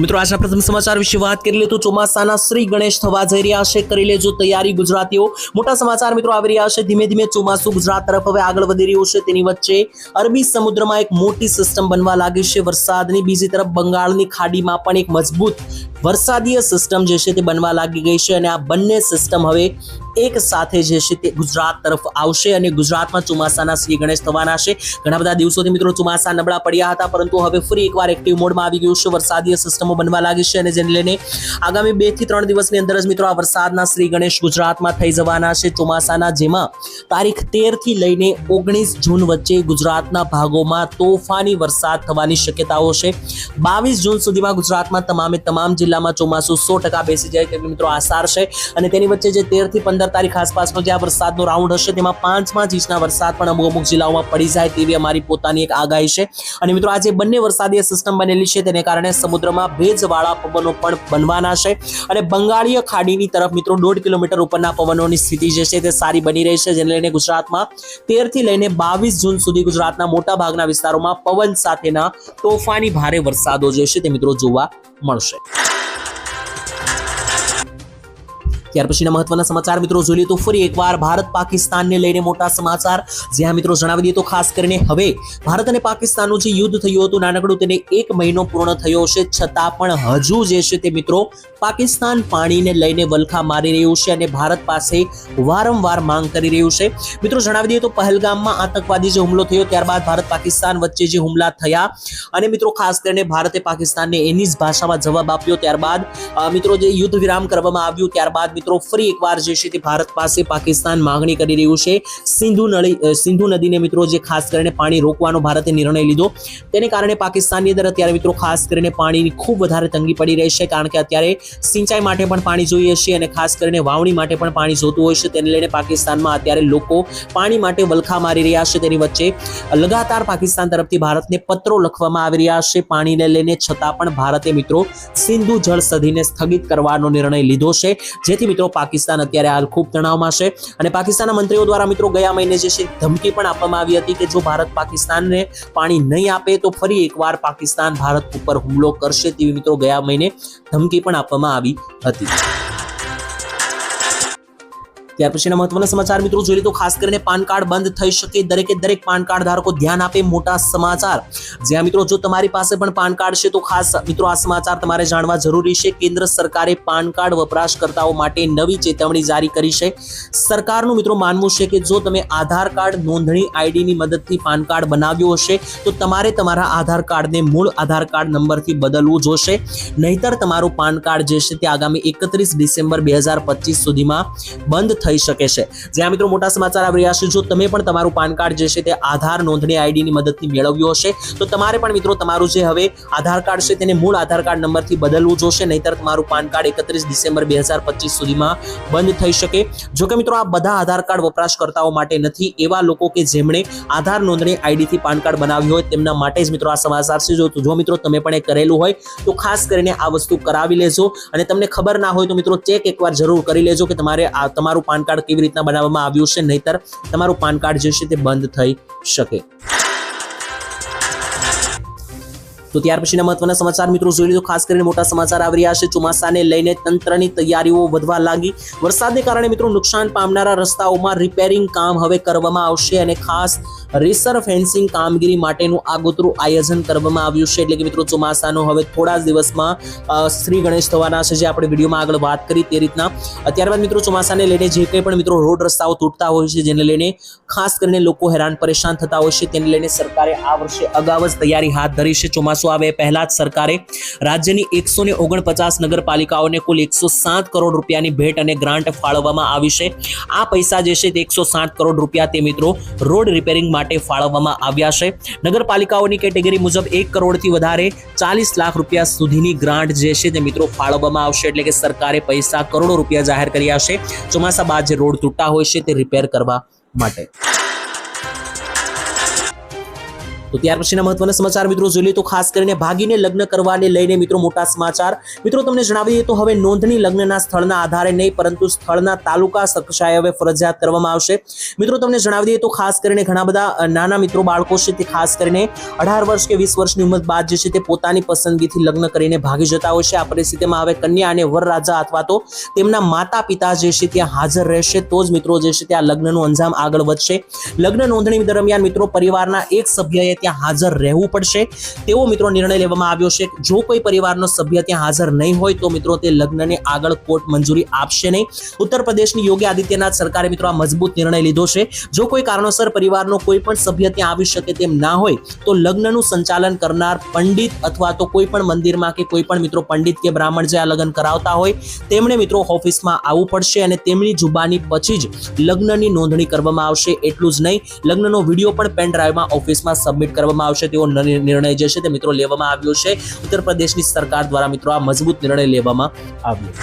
મિત્રો, આજના પ્રથમ સમાચાર વિશે વાત કરી લે તો ચોમાસાના શ્રી ગણેશ થવા જઈ રહ્યા છે. કરી લેજો તૈયારી ગુજરાતીઓ. મોટા સમાચાર મિત્રો આવી રહ્યા છે. ધીમે ધીમે ચોમાસું ગુજરાત તરફ હવે આગળ વધી રહ્યું છે. તેની વચ્ચે અરબી સમુદ્રમાં એક મોટી સિસ્ટમ બનવા લાગી છે. વરસાદની બીજી તરફ બંગાળની ખાડીમાં પણ એક મજબૂત વરસાદીય સિસ્ટમ જે છે તે બનવા લાગી ગઈ છે અને આ બંને સિસ્ટમ હવે એક સાથે જે છે તે ગુજરાત તરફ આવશે અને ગુજરાતમાં ચોમાસાના શ્રી ગણેશ થવાના છે. ઘણા બધા દિવસોથી મિત્રો ચોમાસા નબળા પડ્યા હતા, પરંતુ હવે ફરી એકવાર એક્ટિવ મોડમાં આવી ગયું છે. વરસાદીય સિસ્ટમો બનવા લાગી છે અને જેને લઈને આગામી બેથી ત્રણ દિવસની અંદર જ મિત્રો આ વરસાદના શ્રી ગણેશ ગુજરાતમાં થઈ જવાના છે ચોમાસાના, જેમાં તારીખ તેરથી લઈને ઓગણીસ જૂન વચ્ચે ગુજરાતના ભાગોમાં તોફાની વરસાદ થવાની શક્યતાઓ છે. બાવીસ જૂન સુધીમાં ગુજરાતમાં તમામે તમામ જિલ્લામાં ચોમાસું સો ટકા બેસી જાય તેવી મિત્રો આસાર છે અને તેની વચ્ચે જે તેરથી પંદર તારીખ આસપાસનો જે વરસાદનો રાઉન્ડ હશે, તેમાં પાંચ પાંચ ઇંચના વરસાદ પણ અમુક અમુક જિલ્લાઓમાં પડી જાય તેવી અમારી પોતાની એક આગાહી છે. અને મિત્રો, આજે બંને વરસાદીય સિસ્ટમ બનેલી છે, તેને કારણે સમુદ્રમાં ભેજવાળા પવનો પણ બનવાના છે. અને બંગાળીય ખાડીની તરફ મિત્રો, દોઢ કિલોમીટર ઉપરના પવનોની સ્થિતિ જે છે તે સારી બની રહી છે, જેને લઈને ગુજરાતમાં તેરથી લઈને બાવીસ જૂન સુધી ગુજરાતના મોટા ભાગના વિસ્તારોમાં પવન સાથેના તોફાની ભારે વરસાદો જે છે તે મિત્રો જોવા મળશે. ત્યાર પછીના મહત્વના સમાચાર મિત્રો જોઈએ તો ફરી એકવાર ભારત પાકિસ્તાનને લઈને મોટા સમાચાર. જ્યાં મિત્રો જણાવી દઈએ તો ખાસ કરીને હવે ભારત અને પાકિસ્તાનનું જે યુદ્ધ થયું હતું નાનકડું તેને એક મહિનો પૂર્ણ થયો છે. છતાં પણ હજુ જે છે તે મિત્રો પાકિસ્તાન પાણીને લઈને વલખા મારી રહ્યું છે અને ભારત પાસે વારંવાર માંગ કરી રહ્યું છે. મિત્રો જણાવી દઈએ તો પહેલગામમાં આતંકવાદી જે હુમલો થયો ત્યારબાદ ભારત પાકિસ્તાન વચ્ચે જે હુમલા થયા અને મિત્રો ખાસ કરીને ભારતે પાકિસ્તાનને એની જ ભાષામાં જવાબ આપ્યો ત્યારબાદ મિત્રો જે યુદ્ધ વિરામ કરવામાં આવ્યું ત્યારબાદ મિત્રો, ફરી એકવાર જે છે તે ભારત પાસે પાકિસ્તાન માંગણી કરી રહ્યું છે. સિંધુ નળી સિંધુ નદીને મિત્રો જે ખાસ કરીને પાણી રોકવાનો ભારતે નિર્ણય લીધો. તેને કારણે પાકિસ્તાનની અંદર અત્યારે મિત્રો ખાસ કરીને પાણીની ખૂબ વધારે તંગી પડી રહી છે, કારણ કે અત્યારે સિંચાઈ માટે પણ પાણી જોઈએ છે અને ખાસ કરીને વાવણી માટે પણ પાણી જોતું હોય છે. તેને લઈને પાકિસ્તાનમાં અત્યારે લોકો પાણી માટે વલખા મારી રહ્યા છે. તેની વચ્ચે લગાતાર પાકિસ્તાન તરફથી ભારતને પત્રો લખવામાં આવી રહ્યા છે. પાણીને લઈને છતાં પણ ભારતે મિત્રો સિંધુ જળ સધીને સ્થગિત કરવાનો નિર્ણય લીધો છે. જેથી મિત્રો, પાકિસ્તાન અત્યારે હાલ ખૂબ તણાવમાં છે અને પાકિસ્તાનના મંત્રીઓ દ્વારા મિત્રો ગયા મહિને જે છે, ધમકી પણ આપવામાં આવી હતી કે જો ભારત પાકિસ્તાનને પાણી નહીં આપે તો ફરી એકવાર પાકિસ્તાન ભારત ઉપર હુમલો કરશે તેવી મિત્રો ગયા મહિને ધમકી પણ આપવામાં આવી હતી. ત્યાર પછીના મહત્વના સમાચાર મિત્રો જોઈએ તો ખાસ કરીને પાન કાર્ડ બંધ થઈ શકે દરેકે દરેક પાન કાર્ડ ધારકો ધ્યાન આપે મોટા સમાચાર. જ્યાં મિત્રો જો તમારી પાસે પણ પાન કાર્ડ છે તો ખાસ મિત્રો આ સમાચાર તમારે જાણવા જરૂરી છે. કેન્દ્ર સરકારે પાન કાર્ડ વપરાશકર્તાઓ માટે નવી ચેતવણી જારી કરી છે. સરકારનું મિત્રો માનવું છે કે જો તમે આધાર કાર્ડ નોંધણી આઈડીની મદદથી પાન કાર્ડ બનાવ્યું હશે તો તમારે તમારા આધાર કાર્ડને મૂળ આધાર કાર્ડ નંબરથી બદલવું જોશે. નહીતર તમારું પાન કાર્ડ જે છે તે આગામી એકત્રીસ ડિસેમ્બર બે સુધીમાં બંધ થઈ શકે છે. જ્યાં મિત્રો મોટા સમાચાર આવી રહ્યા છે, જો તમે પણ તમારું પાન કાર્ડ જે છે તે આધાર નોંધણી આઈડીની મદદથી મેળવ્યું હશે, તો તમારે પણ મિત્રો તમારું જે હવે આધાર કાર્ડ છે તેને મૂળ આધાર કાર્ડ નંબરથી બદલવું જોશે, નહીતર તમારું પાન કાર્ડ એકત્રીસ ડિસેમ્બર બે હજાર પચીસ સુધીમાં બંધ થઈ શકે. જોકે મિત્રો આ બધા આધાર કાર્ડ વપરાશકર્તાઓ માટે નથી, એવા લોકો કે જેમણે આધાર નોંધણી આઈડીથી પાન કાર્ડ બનાવ્યું હોય તેમના માટે જ મિત્રો આ સમાચાર છે. જો જો મિત્રો તમે પણ એ કરેલું હોય, તો ખાસ કરીને આ વસ્તુ કરાવી લેજો અને તમને ખબર ના હોય તો મિત્રો ચેક એકવાર જરૂર કરી લેજો કે તમારે આ તમારું પાન કાર્ડ કેવી રીતના બનાવવામાં આવ્યું છે, નહીતર તમારું પાન કાર્ડ જે છે તે બંધ થઈ શકે. તો ત્યાર પછીના મહત્વના સમાચાર મિત્રો જોઈ લીધો. ખાસ કરીને મોટા સમાચાર આવી રહ્યા છે. ચોમાસાને લઈને તંત્રની તૈયારીઓ વધવા લાગી. વરસાદને કારણે મિત્રો નુકસાન પામનારા રસ્તાઓમાં રિપેરિંગ કામ હવે કરવામાં આવશે અને ખાસ રેસર ફેન્સિંગ કામગીરી માટેનું આગોતરું આયોજન કરવામાં આવ્યું છે. એટલે કે મિત્રો ચોમાસાનો હવે થોડા જ દિવસમાં શ્રી ગણેશ થવાના છે જે આપણે વિડીયોમાં આગળ વાત કરી તે રીતના. ત્યારબાદ મિત્રો ચોમાસાને લઈને જે કંઈ પણ મિત્રો રોડ રસ્તાઓ તૂટતા હોય છે જેને લઈને ખાસ કરીને લોકો હેરાન પરેશાન થતા હોય છે તેને લઈને સરકારે આ વર્ષે અગાઉ જ તૈયારી હાથ ધરી છે. ચોમાસું આવે પહેલા જ સરકારે રાજ્યની એકસો ને ઓગણપચાસ નગરપાલિકાઓને કુલ એકસો સાત કરોડ રૂપિયાની ભેટ અને ગ્રાન્ટ ફાળવવામાં આવી છે. આ પૈસા જે છે તે એકસો સાત કરોડ રૂપિયા તે મિત્રો રોડ રિપેરિંગ માટે ફાળવવામાં આવ્યા છે. નગરપાલિકાઓની કેટેગરી મુજબ એક કરોડથી વધારે ચાલીસ લાખ રૂપિયા સુધીની ગ્રાન્ટ જે છે તે મિત્રો ફાળવવામાં આવશે. એટલે કે સરકારે પૈસા કરોડો રૂપિયા જાહેર કર્યા છે. ચોમાસા બાદ જે રોડ તૂટતા હોય છે તે રિપેર કરવા માટે. તો ત્યાર પછીના મહત્વના સમાચાર મિત્રો જોઈ લઈએ તો ખાસ કરીને ભાગીને લગ્ન કરવાને લઈને મિત્રો મોટા સમાચાર. મિત્રો તમને જણાવી દઈએ તો હવે નોંધણી લગ્નના સ્થળના આધારે નહીં, પરંતુ સ્થળના તાલુકા કક્ષાએ હવે ફરજિયાત કરવામાં આવશે. મિત્રો તમને જણાવી દઈએ તો ખાસ કરીને ઘણા બધા નાના મિત્રો બાળકો છે તે ખાસ કરીને અઢાર વર્ષ કે વીસ વર્ષની ઉંમર બાદ જે છે તે પોતાની પસંદગીથી લગ્ન કરીને ભાગી જતા હોય છે. આ પરિસ્થિતિમાં હવે કન્યા અને વરરાજા અથવા તો તેમના માતા પિતા જે છે ત્યાં હાજર રહેશે, તો જ મિત્રો જે છે ત્યાં લગ્નનું અંજામ આગળ વધશે. લગ્ન નોંધણી દરમિયાન મિત્રો પરિવારના એક સભ્યએ ત્યાં હાજર રહેવું પડશે. તેવો મિત્રો નિર્ણય લેવામાં આવ્યો છે જો કોઈ પરિવારનો સભ્ય ત્યાં હાજર નહીં હોય, તો મિત્રો તે લગ્નને આગળ કોર્ટ મંજૂરી આપશે નહીં. ઉત્તર પ્રદેશની યોગી આદિત્યનાથ સરકારે મિત્રો આ મજબૂત નિર્ણય લીધો છે. જો કોઈ કારણોસર પરિવારનો કોઈ પણ સભ્ય ત્યાં આવી શકે તેમ ના હોય, તો લગ્નનું સંચાલન કરનાર પંડિત અથવા તો કોઈ પણ મંદિરમાં કે કોઈ પણ મિત્રો પંડિત કે બ્રાહ્મણ જે આ લગ્ન કરાવતા હોય, તેમણે મિત્રો ઓફિસમાં આવવું પડશે અને તેમની જુબાની પછી જ લગ્નની નોંધણી કરવામાં આવશે. એટલું જ નહીં, લગ્નનો વીડિયો પણ પેન ડ્રાઈવમાં ઓફિસમાં સબમિટ કરવામાં આવશે તેવો નિર્ણય નિર્ણય જે છે તે મિત્રો લેવામાં આવ્યો છે. ઉત્તર પ્રદેશની સરકાર દ્વારા મિત્રો આ મજબૂત નિર્ણય લેવામાં આવ્યો.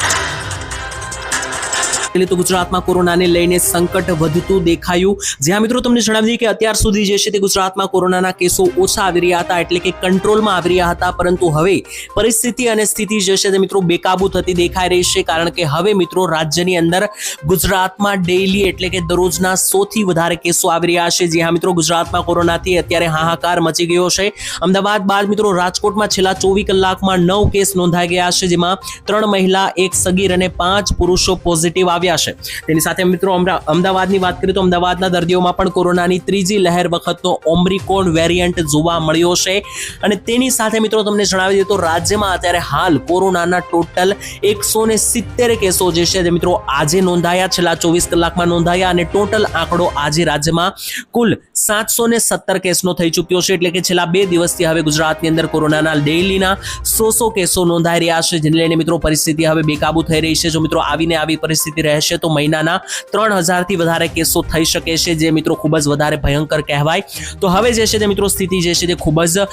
એટલે તો ગુજરાતમાં કોરોનાને લઈને સંકટ વધતું દેખાયું. જ્યાં મિત્રો, તમને જણાવી દઈએ કે અત્યાર સુધી જે છે તે ગુજરાતમાં કોરોનાના કેસો ઓછા આવી રહ્યા હતા, એટલે કે કંટ્રોલમાં આવી રહ્યા હતા, પરંતુ હવે પરિસ્થિતિ અને સ્થિતિ જે છે તે મિત્રો બેકાબુ થતી દેખાઈ રહી છે, કારણ કે હવે મિત્રો રાજ્યની અંદર ગુજરાતમાં ડેઈલી એટલે કે દરરોજના સૌથી વધારે કેસો આવી રહ્યા છે. જ્યાં મિત્રો, ગુજરાતમાં કોરોનાથી અત્યારે હાહાકાર મચી ગયો છે. અમદાવાદ બાદ મિત્રો રાજકોટમાં છેલ્લા ચોવીસ કલાકમાં નવ કેસ નોંધાઈ ગયા છે, જેમાં ત્રણ મહિલા, એક સગીર અને પાંચ પુરુષો પોઝિટિવ આવ્યા છે. તેની સાથે મિત્રો અમદાવાદની વાત કરીએ તો અમદાવાદના દર્દીઓમાં પણ કોરોનાની ત્રીજી લહેર વખતનો ઓમ્બ્રિકોન વેરિયન્ટ જોવા મળ્યો છે. અને તેની સાથે મિત્રો તમને જણાવી દઈએ તો રાજ્યમાં અત્યારે હાલ કોરોનાના ટોટલ એકસો ને સિત્તેર કેસો જે છે તે મિત્રો આજે નોંધાયા, છેલ્લા ચોવીસ કલાકમાં નોંધાયા અને ટોટલ આંકડો આજે રાજ્યમાં કુલ સાતસો ને સત્તર કેસનો થઈ ચૂક્યો છે. એટલે કે છેલ્લા બે દિવસથી હવે ગુજરાતની અંદર કોરોનાના ડેઇલીના સો સો કેસો નોંધાઈ રહ્યા છે. જેને લઈને મિત્રો પરિસ્થિતિ હવે બેકાબુ થઈ રહી છે. જો મિત્રો આવીને આવી પરિસ્થિતિ રહેશે તો મહિનાના ત્રણ હજારથી વધારે કેસો થઈ શકે છે, જે મિત્રો ખૂબ જ વધારે ભયંકર કહેવાય. તો હવે જે છે તે મિત્રો સ્થિતિ જે છે તે ખૂબ જ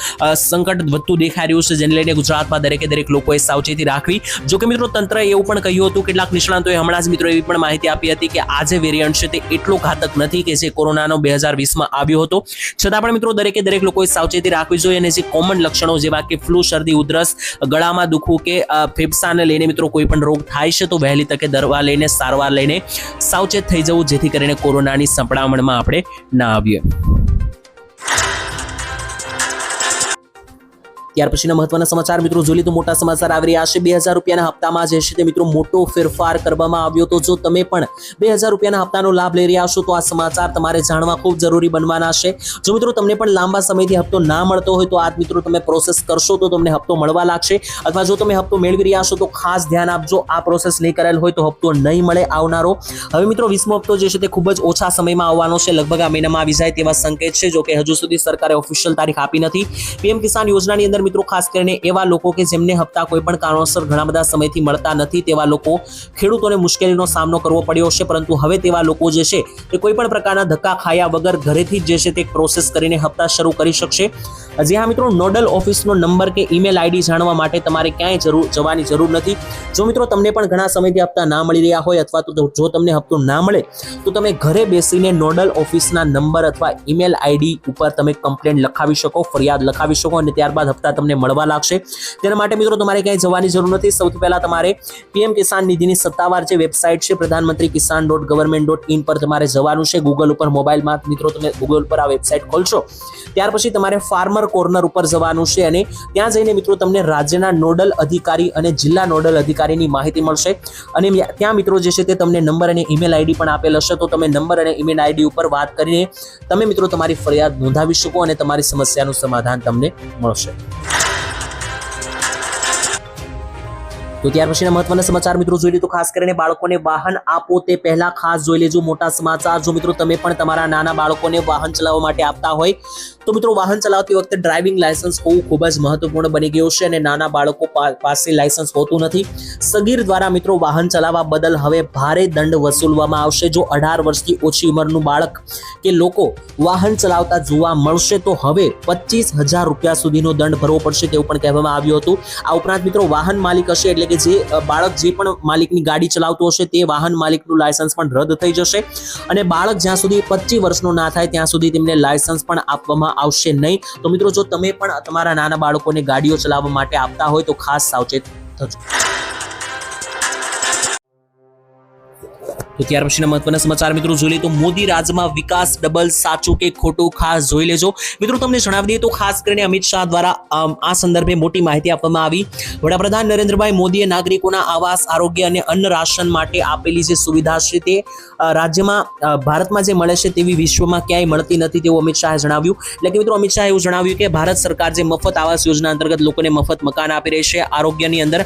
સંકટ વધતું દેખાઈ રહ્યું છે, જેને લઈને ગુજરાતમાં દરેકે દરેક લોકોએ સાવચેતી રાખવી. જો કે મિત્રો તંત્રએ એવું પણ કહ્યું હતું, કેટલાક નિષ્ણાંતોએ હમણાં જ મિત્રો એવી પણ માહિતી આપી હતી કે આ જે વેરિયન્ટ છે તે એટલો ઘાતક નથી કે જે કોરોનાનો બે હજાર વીસમાં આવ્યો હતો. છતાં પણ મિત્રો દરેકે દરેક લોકોએ સાવચેતી રાખવી જોઈએ અને જે કોમન લક્ષણો જેવા કે ફ્લૂ શરદી, ઉધરસ, ગળામાં દુખવું કે ફેફસાને લઈને મિત્રો કોઈ પણ રોગ થાય છે, તો વહેલી તકે દરવા લઈને સારવાર લઈને સાવચેત થઈ જવું જેથી કરીને કોરોનાની સંપડામણમાં આપણે ના આવીએ. ત્યાર પછીના મહત્વના સમાચાર, મિત્રો, જોઈ તો મોટા સમાચાર આવી રહ્યા છે. બે હજાર રૂપિયાના હપ્તામાં જે છે તે, મિત્રો, મોટો ફેરફાર કરવામાં આવ્યો તો જો તમે પણ બે હજાર રૂપિયાના હપ્તાનો લાભ લઈ રહ્યા છો, તો આ સમાચાર તમારે જાણવા ખૂબ જરૂરી બનવાના છે. જો, મિત્રો, તમને પણ લાંબા સમયથી હપ્તો ના મળતો હોય, તો આ, મિત્રો, તમે પ્રોસેસ કરશો તો તમને હપ્તો મળવા લાગશે. અથવા જો તમે હપ્તો મેળવી રહ્યા છો, તો ખાસ ધ્યાન આપજો, આ પ્રોસેસ નહીં કરેલ હોય તો હપ્તો નહીં મળે આવનારો. હવે, મિત્રો, વીસમો હપ્તો જે છે તે ખૂબ જ ઓછા સમયમાં આવવાનો છે. લગભગ આ મહિનામાં આવી જાય તેવા સંકેત છે, જો કે હજુ સુધી સરકારે ઓફિશિયલ તારીખ આપી નથી. પીએમ કિસાન યોજનાની અંદર મિત્રો, ખાસ કરીને એવા લોકો કે જેમને હપ્તા કોઈ પણ કારણોસર ઘણા બધા સમયથી મળતા નથી, તેવા લોકો ખેડૂતોને મુશ્કેલીનો સામનો કરવો પડ્યો છે પરંતુ હવે તેવા લોકો જે છે તે કોઈ પણ પ્રકારના ધક્કા ખાયા વગર ઘરેથી જ છે તે પ્રોસેસ કરીને હપ્તા શરૂ કરી શકશે. જી હા મિત્રો, નોડલ ઓફિસનો નંબર કે ઈમેલ આઈડી જાણવા માટે તમારે ક્યાંય જરૂર, જવાની જરૂર નથી. જો મિત્રો તમને પણ ઘણા સમયથી હપ્તા ના મળી રહ્યા હોય અથવા તો જો તમને હપ્તો ના મળે, તો તમે ઘરે બેસીને નોડલ ઓફિસના નંબર અથવા ઈમેલ આઈડી ઉપર તમે કમ્પ્લેન લખાવી શકો, ફરિયાદ લખાવી શકો અને ત્યારબાદ હપ્તા તમને મળવા લાગશે. તેના માટે મિત્રો તમારે ક્યાંય જવાની જરૂર નથી. સૌથી પહેલાં તમારે પીએમ કિસાન નિધિની સત્તાવાર જે વેબસાઇટ છે, પ્રધાનમંત્રી Kisan dot government dot in પર તમારે જવાનું છે. ગૂગલ ઉપર મોબાઈલમાં મિત્રો તમે ગૂગલ પર આ વેબસાઇટ ખોલશો. ત્યાર પછી તમારે ફાર્મર કોર્નર ઉપર જવાનું છે અને ત્યાં જઈને મિત્રો તમને રાજ્યના નોડલ અધિકારી અને જિલ્લા નોડલ અધિકારીની માહિતી મળશે. અને ત્યાં મિત્રો જે છે તે તમને નંબર અને ઈમેલ આઈડી પણ આપેલ હશે. તો તમે નંબર અને ઈમેલ આઈડી ઉપર વાત કરીને તમે મિત્રો તમારી ફરિયાદ નોંધાવી શકો અને તમારી સમસ્યાનું સમાધાન તમને મળશે. તો ત્યાર પછીના મહત્વના સમાચાર મિત્રો જોઈ લે તો ખાસ કરીને બાળકોને વાહન આપો તે પહેલા ખાસ જોઈ લેજો. મોટા સમાચાર, જો મિત્રો તમે પણ તમારા નાના બાળકોને વાહન ચલાવવા માટે આપતા હોય, તો મિત્રો વાહન ચલાવતી વખતે ડ્રાઇવિંગ લાયસન્સ હોવું ખૂબ જ મહત્વપૂર્ણ બની ગયું છે અને નાના બાળકો પાસે લાયસન્સ હોતું નથી. સગીર દ્વારા મિત્રો વાહન ચલાવવા બદલ હવે ભારે દંડ વસૂલવામાં આવશે. જો અઢાર વર્ષથી ઓછી ઉંમરનું બાળક કે લોકો વાહન ચલાવતા જોવા મળશે, તો હવે પચીસ હજાર રૂપિયા સુધીનો દંડ ભરવો પડશે તેવું પણ કહેવામાં આવ્યું હતું. આ ઉપરાંત મિત્રો વાહન માલિક હશે એટલે કે જે બાળક જે પણ માલિકની ગાડી ચલાવતો હશે, તે વાહન માલિકનું લાયસન્સ પણ રદ થઈ જશે. અને બાળક જ્યાં સુધી પચીસ વર્ષનો ના થાય, ત્યાં સુધી તેમને લાયસન્સ પણ આપવામાં આવશે નહીં. તો મિત્રો, જો તમે પણ તમારા નાના બાળકોને ગાડીઓ ચલાવવા માટે આપતા હોય, તો ખાસ સાવચેત થજો. તો ત્યાર પછીના મહત્વના સમાચાર મિત્રો જોઈ લઈએ તો મોદી રાજમાં વિકાસ ડબલ સાચું કે ખોટું ખાસ જોઈ લેજો. મિત્રો તમને જણાવી દઈએ તો ખાસ કરીને અમિત શાહ દ્વારા આ સંદર્ભે મોટી માહિતી આપવામાં આવી. વડાપ્રધાન નરેન્દ્રભાઈ મોદીએ નાગરિકોના આવાસ, આરોગ્ય અને અન્ન રાશન માટે આપેલી જે સુવિધા છે તે રાજ્યમાં ભારતમાં જે મળે છે તેવી વિશ્વમાં ક્યાંય મળતી નથી તેવું અમિત શાહે જણાવ્યું. એટલે કે મિત્રો અમિત શાહે એવું જણાવ્યું કે ભારત સરકાર જે મફત આવાસ યોજના અંતર્ગત લોકોને મફત મકાન આપી રહી છે, આરોગ્યની અંદર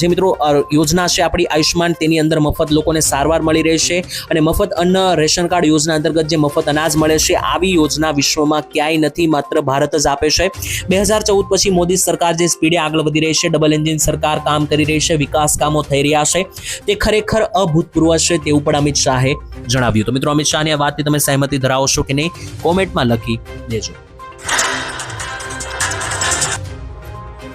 જે મિત્રો યોજના છે આપણી આયુષ્માન તેની અંદર મફત લોકોને સારવાર મળી રહેશે અને મફત અન્ન, રેશન કાર્ડ યોજના અંતર્ગત જે મફત અનાજ મળે છે, આવી યોજના વિશ્વમાં ક્યાંય નથી, માત્ર ભારત જ આપે છે. બે હજાર ચૌદ પછી મોદી સરકાર જે સ્પીડે આગળ વધી રહી છે, ડબલ એન્જિન સરકાર કામ કરી રહી છે, વિકાસ કામો થઈ રહ્યા છે. તે ખરેખર અભૂતપૂર્વ છે તેવું પણ અમિત શાહે જણાવ્યું તો મિત્રો, અમિત શાહની આ વાતથી તમે સહેમતિ ધરાવો છો કે નહીં? કોમેન્ટમાં લખી દેજો.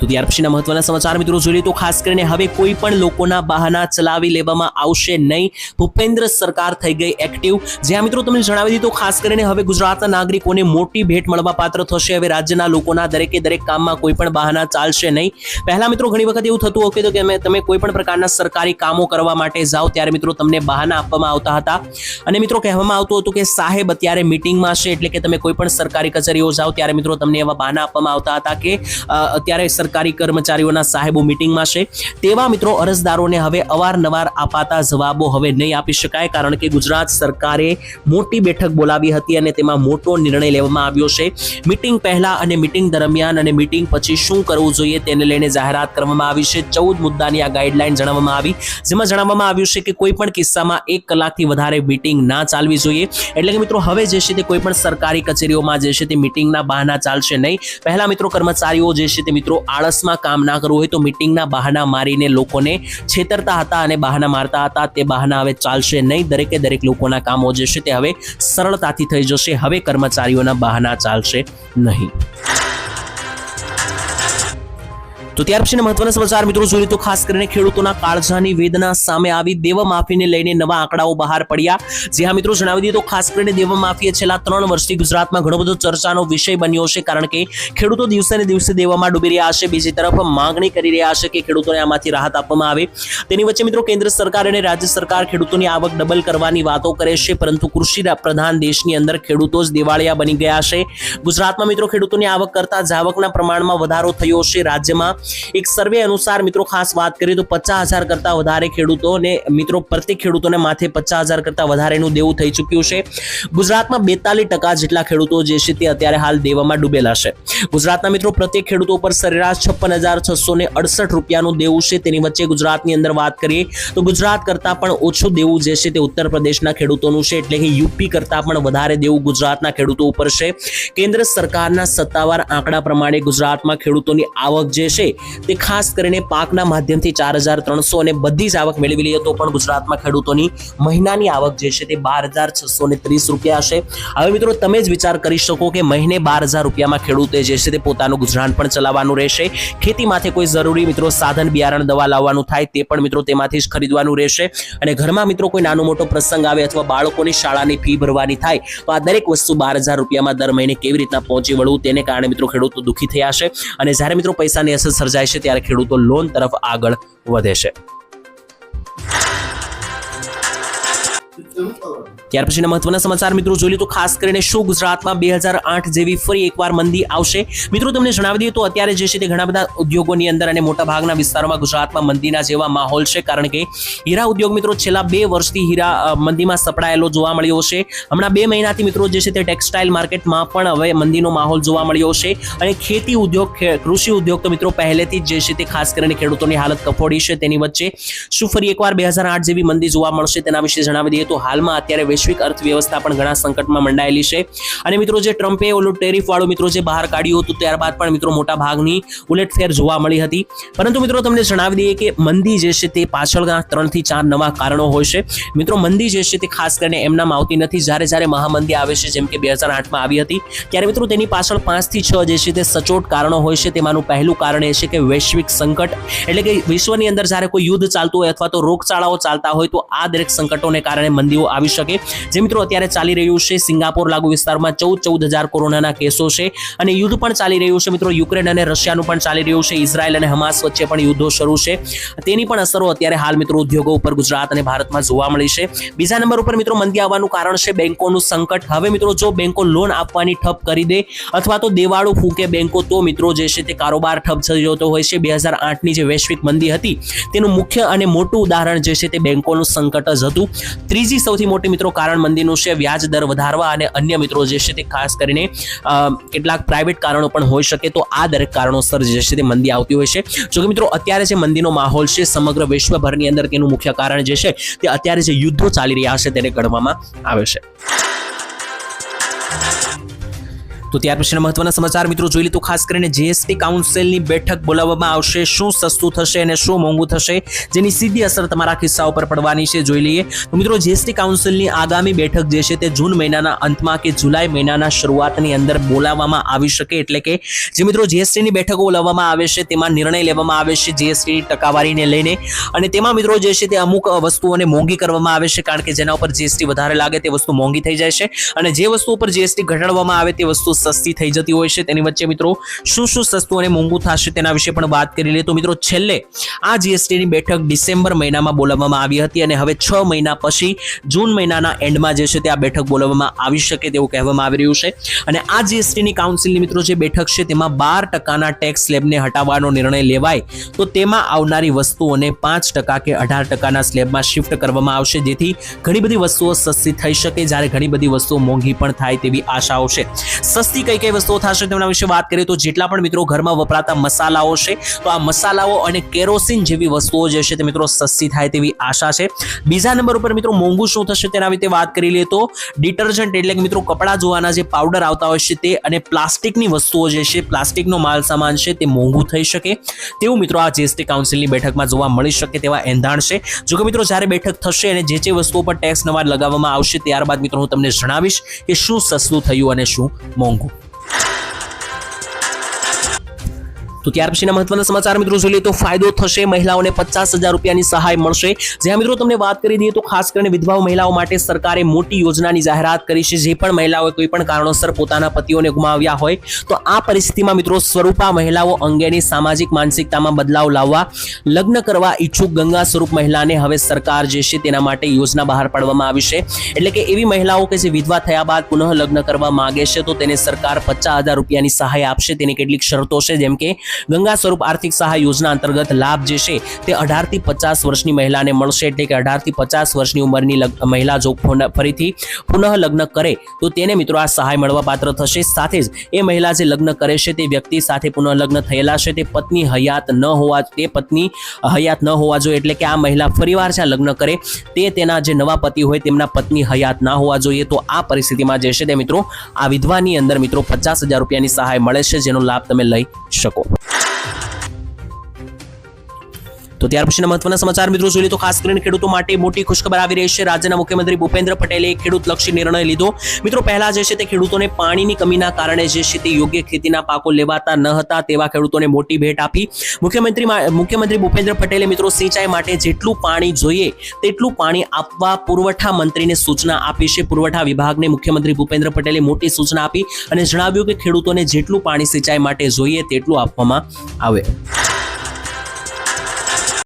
તો ત્યાર પછીના મહત્વના સમાચાર મિત્રો જોઈએ તો ખાસ કરીને હવે કોઈ પણ લોકોના બહાના ચલાવી લેવામાં આવશે નહીં. ભૂપેન્દ્ર સરકાર થઈ ગઈ એક્ટિવ જ્યાં મિત્રો તમને જણાવી દીધું ખાસ કરીને હવે ગુજરાતના નાગરિકોને મોટી ભેટ મળવા પાત્ર થશે. હવે રાજ્યના લોકોના દરેકે દરેક કામમાં કોઈ પણ બહાના ચાલશે નહીં. પહેલા મિત્રો ઘણી વખત એવું થતું હતું કે તમે કોઈ પણ પ્રકારના સરકારી કામો કરવા માટે જાઓ ત્યારે મિત્રો તમને બહાના આપવામાં આવતા હતા. અને મિત્રો કહેવામાં આવતું હતું કે સાહેબ અત્યારે મિટિંગમાં છે એટલે કે તમે કોઈ પણ સરકારી કચેરીઓ જાઓ ત્યારે મિત્રો તમને એવા બહાના આપવામાં આવતા હતા કે અત્યારે સરકારી કર્મચારીઓના સાહેબો મિટિંગમાં છે. તેવા મિત્રો અરજદારોને હવે અવારનવાર અપાતા જવાબો હવે નહીં આપી શકાય કારણ કે ગુજરાત સરકારે મોટી બેઠક બોલાવી હતી અને તેમાં મોટો નિર્ણય લેવામાં આવ્યો છે. મીટિંગ પહેલા અને મીટિંગ દરમિયાન અને મીટિંગ પછી શું કરવું જોઈએ તેને લઈને જાહેરાત કરવામાં આવી છે. ચૌદ મુદ્દાની આ ગાઈડલાઈન જણાવવામાં આવી. જેમાં જણાવવામાં આવ્યું છે કે કોઈ પણ કિસ્સામાં એક કલાકથી વધારે મિટિંગ ના ચાલવી જોઈએ. એટલે કે મિત્રો હવે જે છે તે કોઈ પણ સરકારી કચેરીઓમાં જે છે તે મિટિંગના બહાના ચાલશે નહીં. પહેલા મિત્રો કર્મચારીઓ જે છે તે મિત્રો આળસમાં કામ ના કરવું હોય તો મીટિંગના બહાના મારીને લોકોને છેતરતા હતા અને બહાના મારતા હતા. તે બહાના હવે ચાલશે નહીં. દરેકે દરેક લોકોના કામો જે છે તે હવે સરળતાથી થઈ જશે. હવે કર્મચારીઓના બહાના ચાલશે નહીં. તો ત્યાર પછીના મહત્વના સમાચાર મિત્રો જોઈએ તો ખાસ કરીને ખેડૂતોના કાળજાની વેદના સામે આવી દેવા માફીને લઈને નવા આંકડાઓ બહાર પડ્યા. જે હા મિત્રો, જણાવી દઈએ તો ખાસ કરીને દેવા માફીએ છેલ્લા ત્રણ વર્ષથી ગુજરાતમાં ઘણો બધો ચર્ચાનો વિષય બન્યો છે કારણ કે ખેડૂતો દિવસે ને દિવસે દેવામાં ડૂબી રહ્યા છે. બીજી તરફ માંગણી કરી રહ્યા છે કે ખેડૂતોને આમાંથી રાહત આપવામાં આવે. તેની વચ્ચે મિત્રો કેન્દ્ર સરકાર અને રાજ્ય સરકાર ખેડૂતોની આવક ડબલ કરવાની વાતો કરે છે, પરંતુ કૃષિ પ્રધાન દેશની અંદર ખેડૂતો જ દિવાળિયા બની ગયા છે. ગુજરાતમાં મિત્રો ખેડૂતોની આવક કરતા જાવકના પ્રમાણમાં વધારો થયો છે. રાજ્યમાં એક સર્વે અનુસાર મિત્રો ખાસ વાત કરીએ તો પચાસ હજાર કરતા વધારે ખેડૂતોને, મિત્રો પ્રત્યેક ખેડૂતોને માથે પચાસ હજાર કરતા વધારેનું દેવું થઈ ચૂક્યું છે. ગુજરાતમાં બેતાલીસ ટકા જેટલા ખેડૂતો જે છે તે અત્યારે હાલ દેવામાં ડૂબેલા છે. ગુજરાતના મિત્રો પ્રત્યેક ખેડૂતો પર સરેરાશ છપ્પન હજાર છસો ને અડસઠ રૂપિયાનું દેવું છે. તેની વચ્ચે ગુજરાતની અંદર વાત કરીએ તો ગુજરાત કરતાં પણ ઓછું દેવું જે છે તે ઉત્તર પ્રદેશના ખેડૂતોનું છે. એટલે કે યુપી કરતાં પણ વધારે દેવું ગુજરાતના ખેડૂતો ઉપર છે. કેન્દ્ર સરકારના સત્તાવાર આંકડા પ્રમાણે ગુજરાતમાં ખેડૂતોની આવક જે છે તે ખાસ કરીને પાકના માધ્યમથી ચાર હજાર ત્રણસો અને બધી જ આવક મેળવી લઈએ તો પણ ગુજરાતમાં ખેડૂતોની મહિનાની આવક જે છે તે બાર હજાર છસો ને ત્રીસ રૂપિયા હશે. હવે મિત્રો તમે જ વિચાર કરી શકો કે મહિને બાર હજાર રૂપિયામાં ખેડૂતે જે છે તે પોતાનું ગુજરાન પણ ચલાવવાનું રહેશે. ખેતી માથે કોઈ જરૂરી મિત્રો સાધન, બિયારણ, દવા લાવવાનું થાય તે પણ મિત્રો તેમાંથી જ ખરીદવાનું રહેશે. અને ઘરમાં મિત્રો કોઈ નાનો મોટો પ્રસંગ આવે અથવા બાળકોની શાળાની ફી ભરવાની થાય, તો આ દરેક વસ્તુ બાર હજાર રૂપિયામાં દર મહિને કેવી રીતના પહોંચી વળવું તેને કારણે મિત્રો ખેડૂતો દુઃખી થયા છે અને જ્યારે મિત્રો પૈસાની અસર સર્જાય છે ત્યારે ખેડૂતો લોન તરફ આગળ વધે છે. ત્યાર પછીના મહત્વના સમાચાર, મિત્રો, જોઈ તો ખાસ કરીને શું ગુજરાતમાં બે હજાર આઠ જેવી ફરી એકવાર મંદી આવશે. મિત્રો, તમને જણાવી દઈએ તો અત્યારે જે છે તે ઘણા બધા ઉદ્યોગોની અંદર અને મોટા ભાગના વિસ્તારોમાં ગુજરાતમાં મંદીના જેવા માહોલ છે, કારણ કે હીરા ઉદ્યોગ, મિત્રો, છેલ્લા બે વર્ષથી હીરા મંદીમાં સપડાયેલો જોવા મળ્યો છે. હમણાં બે મહિનાથી, મિત્રો, જે છે તે ટેક્સટાઇલ માર્કેટમાં પણ હવે મંદીનો માહોલ જોવા મળ્યો છે. અને ખેતી ઉદ્યોગ કૃષિ ઉદ્યોગ તો, મિત્રો, પહેલેથી જ જે છે તે ખાસ કરીને ખેડૂતોની હાલત કફોડી છે તેની વચ્ચે. શું ફરી એકવાર બે હજાર આઠ જેવી મંદી જોવા મળશે તેના વિશે જણાવી દઈએ તો હાલમાં અત્યારે વૈશ્વિક અર્થવ્યવસ્થા પણ ઘણા સંકટમાં મંડાયેલી છે. અને મિત્રો જે ટ્રમ્પે ઓલું ટેરિફવાળું મિત્રો જે બહાર કાઢ્યું હતું ત્યારબાદ પણ મિત્રો મોટા ભાગની ઉલટફેર જોવા મળી હતી. પરંતુ મિત્રો તમને જણાવી દઈએ કે મંદી જે છે તે પાછળના ત્રણથી ચાર નવા કારણો હોય છે. મિત્રો મંદી જે છે તે ખાસ કરીને એમનામાં આવતી નથી. જ્યારે જ્યારે મહામંદી આવે છે, જેમ કે બે હજાર આઠમાં આવી હતી, ત્યારે મિત્રો તેની પાછળ પાંચથી છ જે છે તે સચોટ કારણો હોય છે. તેમાંનું પહેલું કારણ એ છે કે વૈશ્વિક સંકટ, એટલે કે વિશ્વની અંદર જ્યારે કોઈ યુદ્ધ ચાલતું હોય અથવા તો રોગચાળાઓ ચાલતા હોય, તો આ દરેક સંકટોને કારણે મંદીઓ આવી શકે. જે મિત્રો અત્યારે ચાલી રહ્યું છે, સિંગાપોર લાગુ વિસ્તારમાં ચૌદ ચૌદ હજાર કોરોનાના કેસો છે. અને યુદ્ધ પણ ચાલી રહ્યું છે મિત્રો. યુક્રેન અને રશિયાનું પણ ચાલી રહ્યું છે. ઇઝરાયલ અને હમાસ વચ્ચે પણ યુદ્ધો શરૂ છે. તેની પણ અસરો અત્યારે હાલ મિત્રો ઉદ્યોગો ઉપર ગુજરાત અને ભારતમાં જોવા મળી છે. બીજા નંબર ઉપર મિત્રો મંદી આવવાનું કારણ છે બેંકોનું સંકટ. હવે મિત્રો જો બેંકો લોન આપવાની ઠપ કરી દે અથવા તો દેવાળું ફૂંકે બેંકો, તો મિત્રો જે છે તે કારોબાર ઠપ થઈ જતો હોય છે. બે હજાર આઠની જે વૈશ્વિક મંદી હતી, તેનું મુખ્ય અને મોટું ઉદાહરણ જે છે તે બેંકોનું સંકટ જ હતું. ત્રીજી સૌથી મોટી મિત્રો કારણ મંદીનું છે, વ્યાજ દર વધારવા અને અન્ય મિત્રો જે છે તે ખાસ કરીને કેટલાક પ્રાઇવેટ કારણો પણ હોઈ શકે તો આ દરેક કારણોસર જે છે તે મંદી આવતી હોય છે. જો કે મિત્રો, અત્યારે જે મંદીનો માહોલ છે, સમગ્ર વિશ્વભરની અંદર તેનું મુખ્ય કારણ જે છે તે અત્યારે જે યુદ્ધો ચાલી રહ્યા છે તેને ગણવામાં આવે છે. તો ત્યાર પછીના મહત્વના સમાચાર મિત્રો જોઈ લે તો ખાસ કરીને જીએસટી કાઉન્સિલની બેઠક બોલાવવામાં આવશે. શું સસ્તું થશે અને શું મોંઘું થશે? જેની સીધી અસર તમારા ખિસ્સા ઉપર પડવાની છે જોઈ લઈએ. તો મિત્રો જીએસટી કાઉન્સિલની આગામી બેઠક જે છે તે જૂન મહિનાના અંતમાં કે જુલાઈ મહિનાના શરૂઆતની અંદર બોલાવવામાં આવી શકે. એટલે કે જે મિત્રો જીએસટીની બેઠકો બોલાવવામાં આવે છે તેમાં નિર્ણય લેવામાં આવે છે જીએસટી ટકાવારીને લઈને. અને તેમાં મિત્રો જે છે તે અમુક વસ્તુઓને મોંઘી કરવામાં આવે છે કારણ કે જેના ઉપર જીએસટી વધારે લાગે તે વસ્તુ મોંઘી થઈ જાય છે. અને જે વસ્તુ ઉપર જીએસટી ઘટાડવામાં આવે તે વસ્તુ સસ્તી થઈ જતી હોય છે. તેની વચ્ચે મિત્રો શું શું સસ્તું અને મોંઘું થશે તેના વિશે પણ વાત કરી લઈએ. તો મિત્રો છેલ્લે આ જીએસટીની બેઠક ડિસેમ્બર મહિનામાં બોલાવવામાં આવી હતી અને હવે છ મહિના પછી જૂન મહિનાના એન્ડમાં જે છે તે આ બેઠક બોલાવવામાં આવી શકે તેવું કહેવામાં આવી રહ્યું છે. અને આ જીએસટીની કાઉન્સિલની મિત્રો જે બેઠક છે તેમાં બાર ટકાના ટેક્સ સ્લેબને હટાવવાનો નિર્ણય લેવાય તો તેમાં આવનારી વસ્તુઓને પાંચ ટકા કે અઢાર ટકાના સ્લેબમાં શિફ્ટ કરવામાં આવશે. જેથી ઘણી બધી વસ્તુઓ સસ્તી થઈ શકે, જ્યારે ઘણી બધી વસ્તુઓ મોંઘી પણ થાય તેવી આશાઓ છે. સસ્તી કઈ કઈ વસ્તુઓ થશે તેમના વિશે વાત કરીએ તો જેટલા પણ મિત્રો ઘરમાં વપરાતા મસાલાઓ છે, તો આ મસાલાઓ અને કેરોસીન જેવી વસ્તુઓ જે છે તે મિત્રો સસ્તી થાય તેવી આશા છે. બીજા નંબર ઉપર મિત્રો મોંઘું શું થશે તેના વિશે વાત કરી લઈએ તો ડિટર્જન્ટ એટલે કે મિત્રો કપડાં ધોવાના જે પાવડર આવતા હોય છે તે અને પ્લાસ્ટિકની વસ્તુઓ જે છે, પ્લાસ્ટિકનો માલ સામાન છે તે મોંઘું થઈ શકે. તેવું મિત્રો આ જીએસટી કાઉન્સિલની બેઠકમાં જોવા મળી શકે તેવા એંધાણ છે. જો કે મિત્રો જ્યારે બેઠક થશે અને જે જે વસ્તુઓ પર ટેક્સ નવા લગાવવામાં આવશે, ત્યારબાદ મિત્રો હું તમને જણાવીશ કે શું સસ્તું થયું અને શું મોંઘું. Flamengo. તો ત્યાર પછીના મહત્વના સમાચાર મિત્રો જોઈએ તો ફાયદો થશે, મહિલાઓને પચાસ હજાર રૂપિયાની સહાય મળશે. જ્યાં મિત્રો તમને વાત કરી દઈએ તો ખાસ કરીને વિધવાઓ મહિલાઓ માટે સરકારે મોટી યોજનાની જાહેરાત કરી છે, જે પણ મહિલાઓએ કોઈ પણ કારણોસર પોતાના પતિઓને ગુમાવ્યા હોય, તો આ પરિસ્થિતિમાં મિત્રો સ્વરૂપા મહિલાઓ અંગેની સામાજિક માનસિકતામાં બદલાવ લાવવા, લગ્ન કરવા ઈચ્છુક ગંગા સ્વરૂપ મહિલાને હવે સરકાર જે છે તેના માટે યોજના બહાર પાડવામાં આવી છે. એટલે કે એવી મહિલાઓ કે જે વિધવા થયા બાદ પુનઃ લગ્ન કરવા માંગે છે, તો તેને સરકાર પચાસ હજાર રૂપિયાની સહાય આપશે. તેની કેટલીક શરતો છે, જેમ કે ગંગા સ્વરૂપ આર્થિક સહાય યોજના અંતર્ગત લાભ જે છે તે અઢારથી પચાસ વર્ષની મહિલાને મળશે એટલે કે અઢારથી પચાસ વર્ષની ઉંમરની મહિલા જો ફરીથી પુનઃ લગ્ન કરે, તો તેને મિત્રો આ સહાય મળવા પાત્ર થશે. સાથે જ એ મહિલા જે લગ્ન કરે છે તે વ્યક્તિ સાથે પુનઃ લગ્ન થયેલા છે. તે પત્ની હયાત ન હોવા તે પત્ની હયાત ન હોવા જોઈએ એટલે કે આ મહિલા ફરીવાર જ્યાં લગ્ન કરે, તે તેના જે નવા પતિ હોય તેમના પત્ની હયાત ના હોવા જોઈએ. તો આ પરિસ્થિતિમાં જે છે તે મિત્રો આ વિધવાની અંદર મિત્રો પચાસ હજાર રૂપિયાની સહાય મળે છે, જેનો લાભ તમે લઈ શકો. તો ત્યાર પછીના મહત્વના સમાચાર મિત્રો જોઈએ તો ખાસ કરીને ખેડૂતો માટે મોટી ખુશખબર આવી રહી છે. રાજ્યના મુખ્યમંત્રી ભૂપેન્દ્ર પટેલે ખેડૂત લક્ષી નિર્ણય લીધો. મિત્રો પહેલા જે છે તે ખેડૂતોને પાણીની કમીના કારણે જે છે તે યોગ્ય ખેતીના પાકો લેવાતા ન હતા તેવા ખેડૂતોને મોટી ભેટ આપી. મુખ્યમંત્રી મુખ્યમંત્રી ભૂપેન્દ્ર પટેલે મિત્રો સિંચાઈ માટે જેટલું પાણી જોઈએ તેટલું પાણી આપવા પુરવઠા મંત્રીને સૂચના આપી છે. પુરવઠા વિભાગને મુખ્યમંત્રી ભૂપેન્દ્ર પટેલે મોટી સૂચના આપી અને જણાવ્યું કે ખેડૂતોને જેટલું પાણી સિંચાઈ માટે જોઈએ તેટલું આપવામાં આવે.